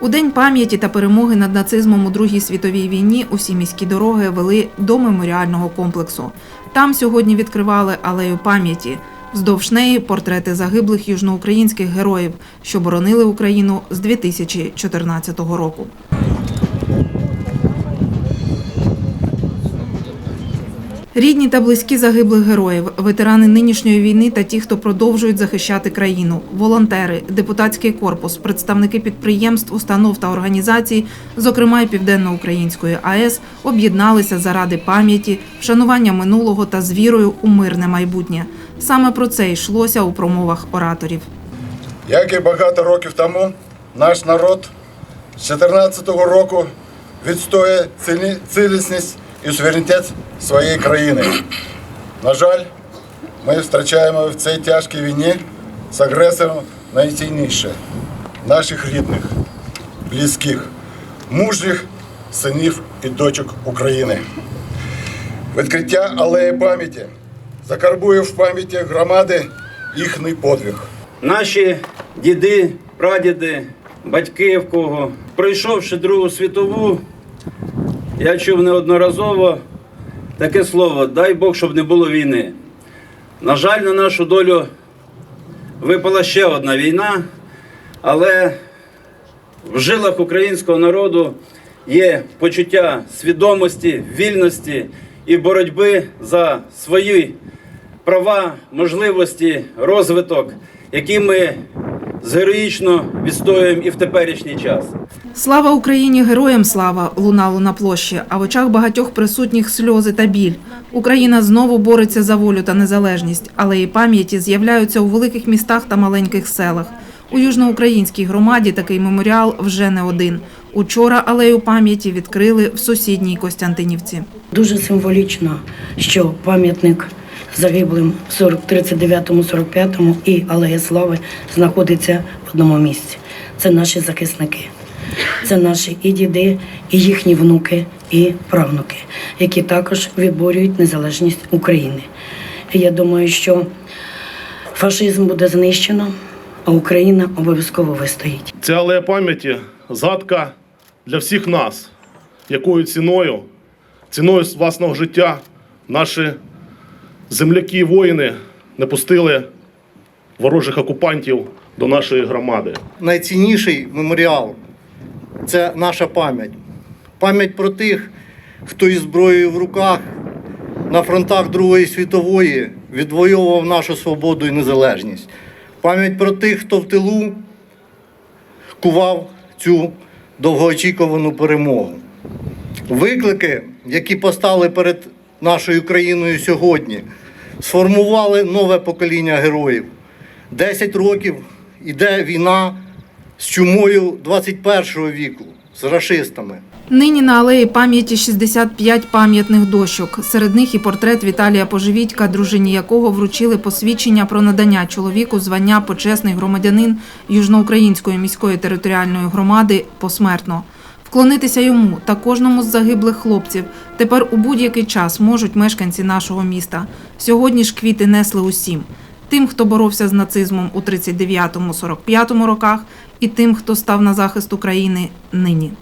У день пам'яті та перемоги над нацизмом у Другій світовій війні усі міські дороги вели до меморіального комплексу. Там сьогодні відкривали алею пам'яті. Вздовж неї портрети загиблих южноукраїнських героїв, що боронили Україну з 2014 року. Рідні та близькі загиблих героїв, ветерани нинішньої війни та ті, хто продовжують захищати країну, волонтери, депутатський корпус, представники підприємств, установ та організацій, зокрема Південноукраїнської АЕС, об'єдналися заради пам'яті, вшанування минулого та з вірою у мирне майбутнє. Саме про це йшлося у промовах ораторів. Як і багато років тому, наш народ з 14-го року відстоює цілісність і суверенітет своєї країни. На жаль, ми втрачаємо в цій тяжкій війні з агресором найцінніше наших рідних, близьких, мужніх синів і дочок України. Відкриття алеї пам'яті закарбує в пам'яті громади їхній подвиг. Наші діди, прадіди, батьки в кого, пройшовши Другу світову, я чув неодноразово таке слово дай Бог, щоб не було війни. На жаль, на нашу долю випала ще одна війна, але в жилах українського народу є почуття свідомості, вільності і боротьби за свої права, можливості, розвиток, які ми героїчно відстоюємо і в теперішній час. Слава Україні! Героям слава! лунало на площі, а в очах багатьох присутніх сльози та біль. Україна знову бореться за волю та незалежність, але її пам'яті з'являються у великих містах та маленьких селах. У южноукраїнській громаді такий меморіал вже не один. Учора алею пам'яті відкрили в сусідній Костянтинівці. Дуже символічно, що пам'ятник загиблим в 40 39-му, 45-му і Алея Слави знаходиться в одному місці. Це наші захисники. Це наші і діди, і їхні внуки, і правнуки, які також відборюють незалежність України. І я думаю, що фашизм буде знищено, а Україна обов'язково вистоїть. Ця алея пам'яті згадка для всіх нас, якою ціною, ціною власного життя наші земляки воїни не пустили ворожих окупантів до нашої громади. найцінніший меморіал це наша пам'ять. Пам'ять про тих, хто із зброєю в руках на фронтах Другої світової відвоював нашу свободу і незалежність. Пам'ять про тих, хто в тилу кував цю довгоочікувану перемогу. Виклики, які постали перед нашою країною сьогодні, сформували нове покоління героїв. 10 років іде війна з чумою 21 віку, з рашистами. Нині на алеї пам'яті 65 пам'ятних дощок. Серед них і портрет Віталія Поживітька, дружині якого вручили посвідчення про надання чоловіку звання почесний громадянин Южноукраїнської міської територіальної громади посмертно. Вклонитися йому та кожному з загиблих хлопців тепер у будь-який час можуть мешканці нашого міста. Сьогодні ж квіти несли усім. Тим, хто боровся з нацизмом у 39-45 роках, і тим, хто став на захист України нині.